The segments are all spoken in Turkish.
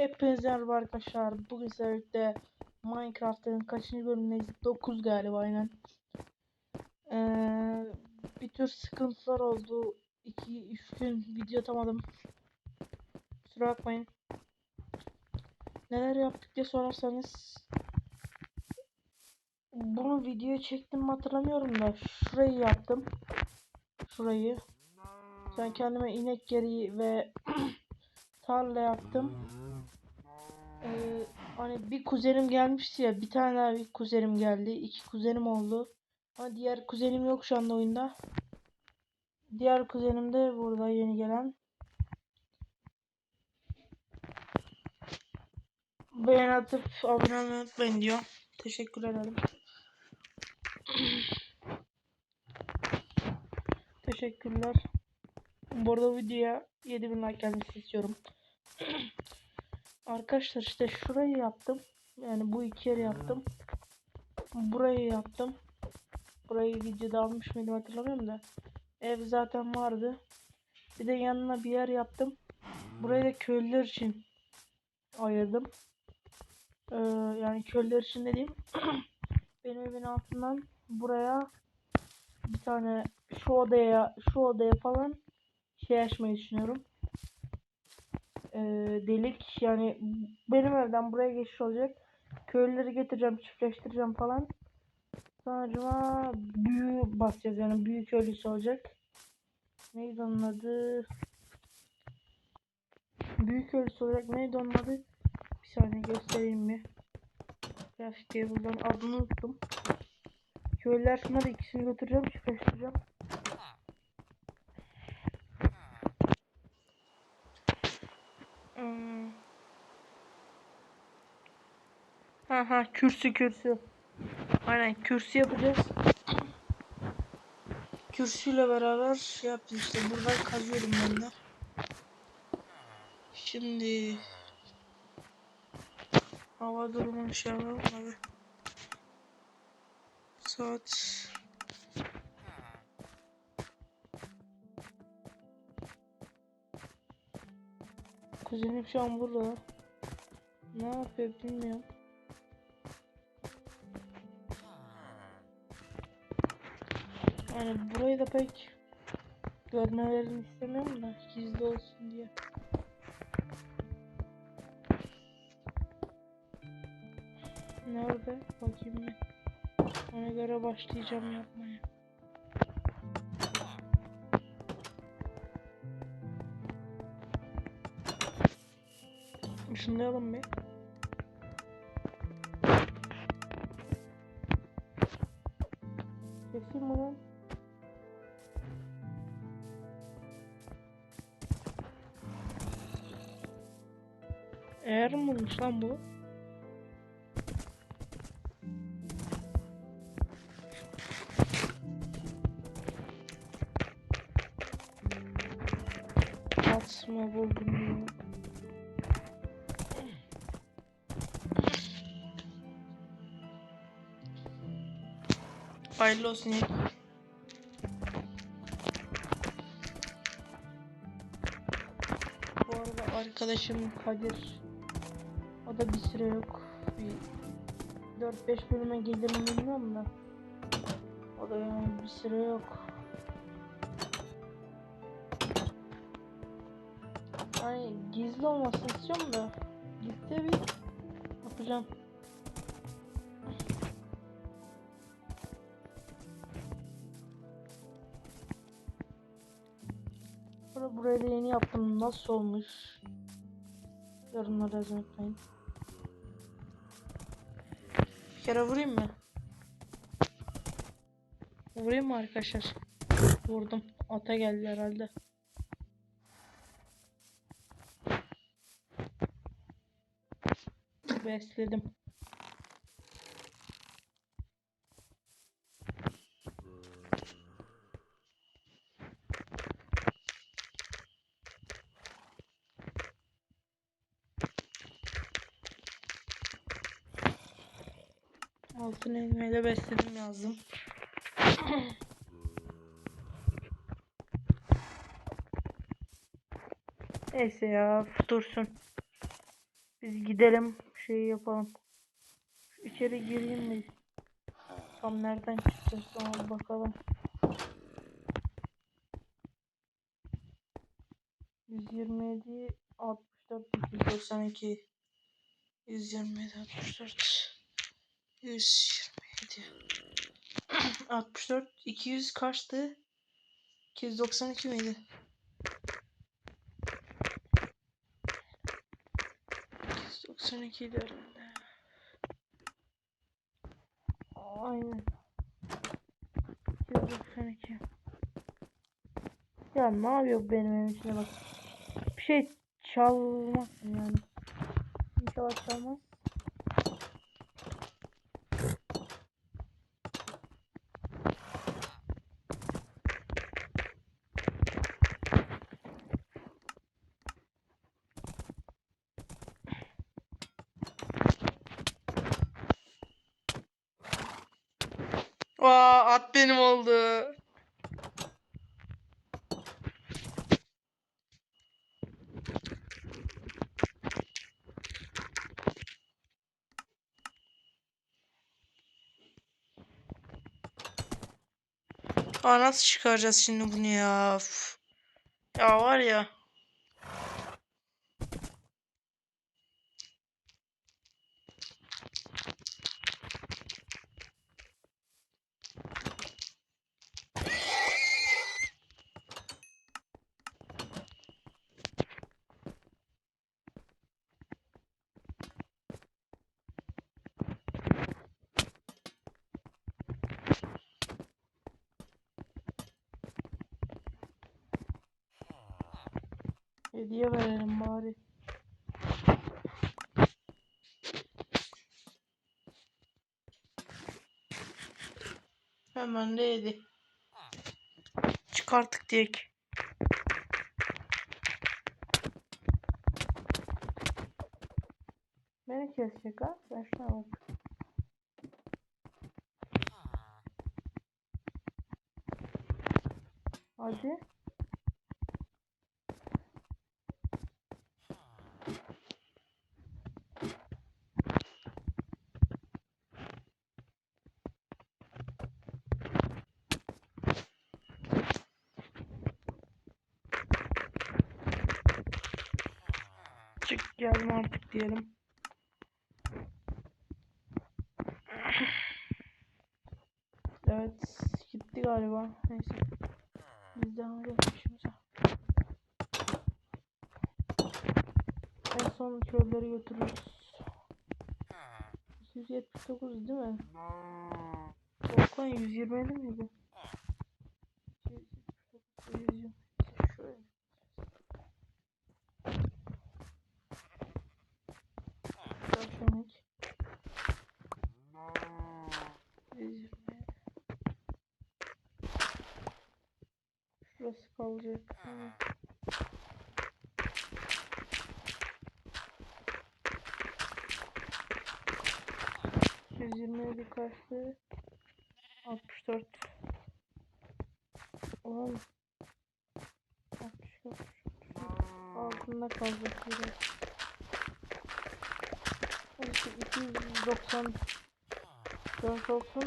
Hepinize merhaba arkadaşlar. Bugün sizlerle Minecraft'ın kaçıncı bölümündeyiz? 9 galiba aynen. Ee, bir tür sıkıntılar oldu. 2-3 gün video atamadım. Kusura bakmayın. Neler yaptık diye sorarsanız bunu videoya çektim hatırlamıyorum da şurayı yaptım. Şurayı. Sen kendime inek geri ve tarla yaptım. Ee, hani bir kuzenim gelmişti ya bir tane daha bir kuzenim geldi iki kuzenim oldu. Ama diğer kuzenim yok şu anda oyunda. Diğer kuzenim de burada yeni gelen. Beğen atıp abone olmayı unutmayın diyor. Teşekkür ederim. Teşekkürler. Bu arada videoya 7000 like gelmesi istiyorum Arkadaşlar işte şurayı yaptım. Yani bu iki yeri yaptım. Burayı yaptım. Burayı videoda almış mıydım hatırlamıyorum da. Ev zaten vardı. Bir de yanına bir yer yaptım. Burayı da köylüler için ayırdım. Ee, yani köylüler için dediğim benim evin altından buraya bir tane şu odaya şu odaya falan şey açmayı düşünüyorum e, delik yani benim evden buraya geçiş olacak. Köylüleri getireceğim, çiftleştireceğim falan. Sonra büyü basacağız yani büyük köylüsü olacak. Neydi onun adı? Büyük köylüsü olacak. Neydi onun adı? Bir saniye göstereyim mi? Grafik diye buradan adını unuttum. Köylüler şunları ikisini götüreceğim, çiftleştireceğim. Hmm. Ha ha kürsü kürsü. Aynen kürsü yapacağız. Kürsüyle beraber şey yapacağız işte buradan kazıyorum ben de. Şimdi hava durumunu şey yapalım abi. Saat Kuzenim şu an burada. Ne yapıyor bilmiyorum. Yani burayı da pek görmelerini istemiyorum da gizli olsun diye. Nerede? Bakayım bir. Ona göre başlayacağım yapmaya. Işınlayalım bir. Keseyim mi lan? Eğer mi bulmuş lan bu? Hayırlı olsun. Bu arada arkadaşım Kadir o da bir süre yok. Bir 4-5 bölüme gelir mi bilmiyorum da. O da yani bir süre yok. Hani gizli olmasını istiyorum da gitti bir yapacağım. Sonra burayı da yeni yaptım. Nasıl olmuş? Yorumlara yazmayı unutmayın. Bir kere vurayım mı? Vurayım mı arkadaşlar? Vurdum. Ata geldi herhalde. Besledim. Altın elmayla besledim yazdım. Neyse ya dursun. Biz gidelim şeyi yapalım. Şu içeri gireyim mi? Tam nereden çıkacağız tamam bakalım. 127 64 292 127 64 127 64 200 kaçtı? 292 miydi? 292 idi herhalde. Aynen. 292. Ya ne yapıyor benim evim içine bak. Bir şey çalmaz yani. İnşallah çalmaz. Aa at benim oldu. Aa nasıl çıkaracağız şimdi bunu ya? Ya var ya. Hediye verelim bari. Hemen de hediye. Çıkarttık diyek. Beni kesecek ha. Ben şuna bak. Hadi. Diyelim. Evet gitti galiba. Neyse. Biz devam edelim işimize. En son köyleri götürürüz. 179 değil mi? Volkan 127 miydi? 279, 120. Şöyle. Tavşanik. 127. Şurası kalacak. Tamam. Yedi kaçtı? Altmış dört. Oğlum. Altmış dört. Altında kalacak. Neyse 294 olsun.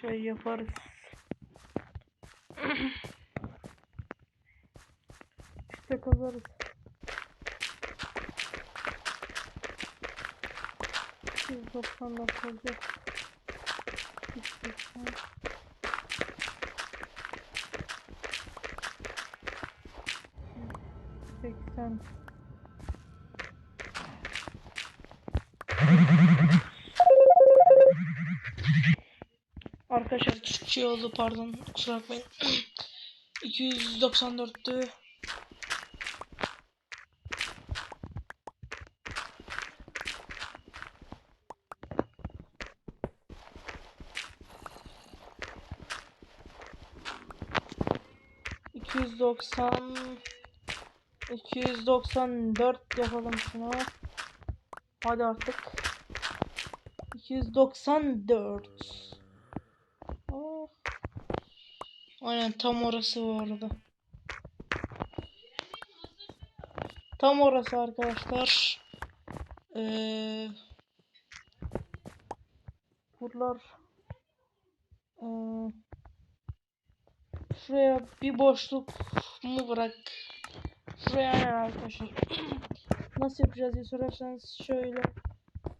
Şey yaparız. İşte kazarız. Yüz doksan dört olacak. Seksen. Arkadaşlar küçük şey oldu pardon kusura bakmayın. 294'tü. İki yüz doksan iki yüz doksan dört yapalım şuna. Hadi artık. 294. Aynen tam orası arada. Tam orası arkadaşlar. Ee, buralar ee, şuraya bir boşluk mu bırak? Şuraya arkadaşlar. Nasıl yapacağız diye sorarsanız şöyle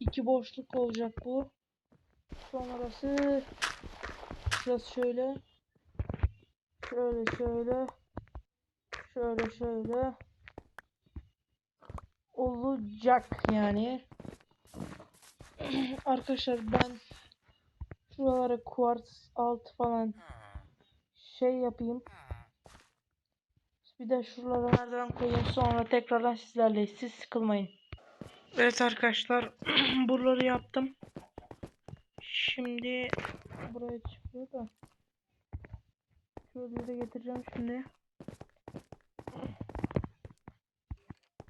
iki boşluk olacak bu. Sonrası şurası şöyle. Şöyle şöyle. Şöyle şöyle. Olacak yani. Arkadaşlar ben şuralara kuartz alt falan şey yapayım. Bir de şuralara merdiven koyayım sonra tekrardan sizlerle siz sıkılmayın. Evet arkadaşlar buraları yaptım. Şimdi buraya çıkıyor da şöyle de getireceğim şimdi.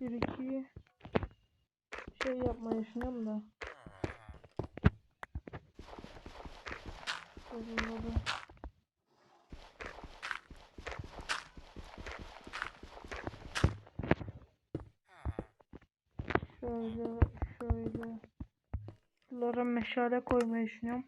Bir iki şey yapmayı düşünüyorum da. Bunları Şöyle şöyle. Şuralara meşale koymayı düşünüyorum.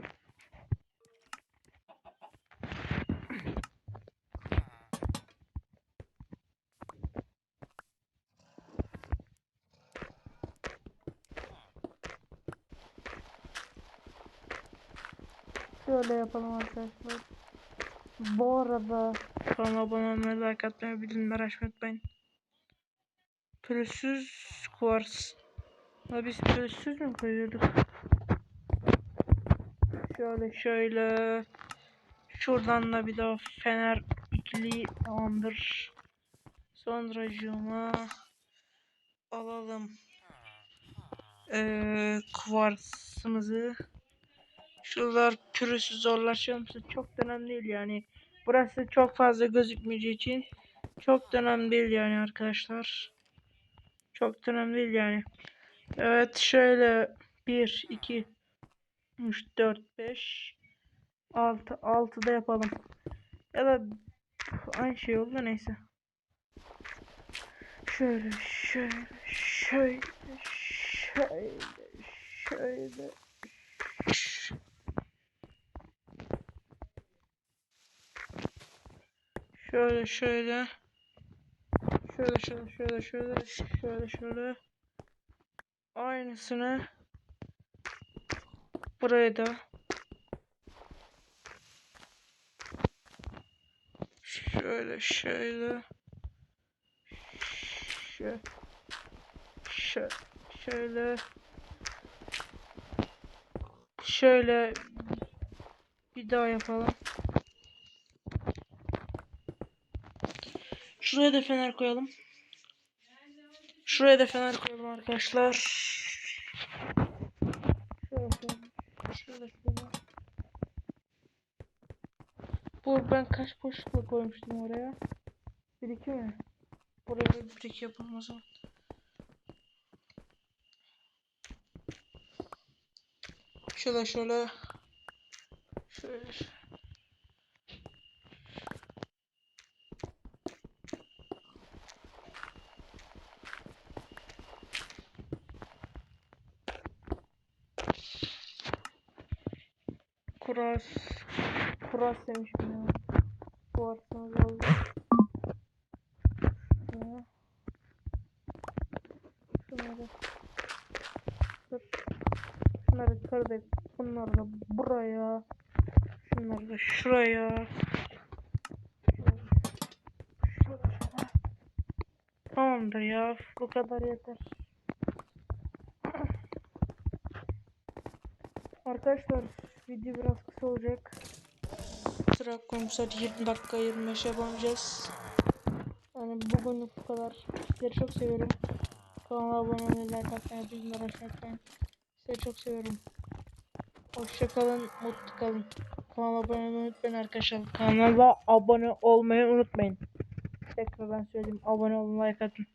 Şöyle yapalım arkadaşlar. Bu arada kanala abone olmayı, like atmayı, bildirimleri açmayı unutmayın. Pürüzsüz kuvars. Ha biz pürüzsüz mü koyuyorduk? Şöyle şöyle. Şuradan da bir daha fener ikili tamamdır. Sonra cuma alalım. Ee, kuvarsımızı. Şuralar pürüzsüz zorlaşıyor musun? Çok önemli değil yani. Burası çok fazla gözükmeyeceği için çok önemli değil yani arkadaşlar. Çok önemli değil yani. Evet şöyle 1, 2, 3, 4, 5, 6, 6 da yapalım. Ya da aynı şey oldu neyse. Şöyle şöyle şöyle şöyle şöyle Şöyle şöyle. Şöyle şöyle şöyle şöyle şöyle şöyle. Aynısını buraya da şöyle şöyle şöyle şöyle şöyle şöyle bir daha yapalım. Şuraya da fener koyalım. Şuraya da fener koyalım arkadaşlar. Şöyle. Bu ben kaç boşlukla koymuştum oraya? Bir iki mi? Buraya bir iki yapalım o zaman. Şöyle şöyle. Şöyle. Kuras. Kuras demişim ya. Kuartımız oldu. Şuraya. Şunları. Kır. Şunları kırdık. Bunları da buraya. Şunları da şuraya. Şöyle. Şöyle şöyle. Tamamdır ya. Bu kadar yeter. Arkadaşlar video biraz kısa olacak. Bakmayın sadece 20 dakika 25 yapamayacağız. Yani bugünlük bu kadar. Sizleri çok seviyorum. Kanala abone olmayı, like atmayı, bildirimleri açmayı. Sizleri çok seviyorum. Hoşçakalın, mutlu kalın. Kanala abone olmayı unutmayın arkadaşlar. Kanala abone olmayı unutmayın. Tekrar ben söyleyeyim. Abone olun, like atın.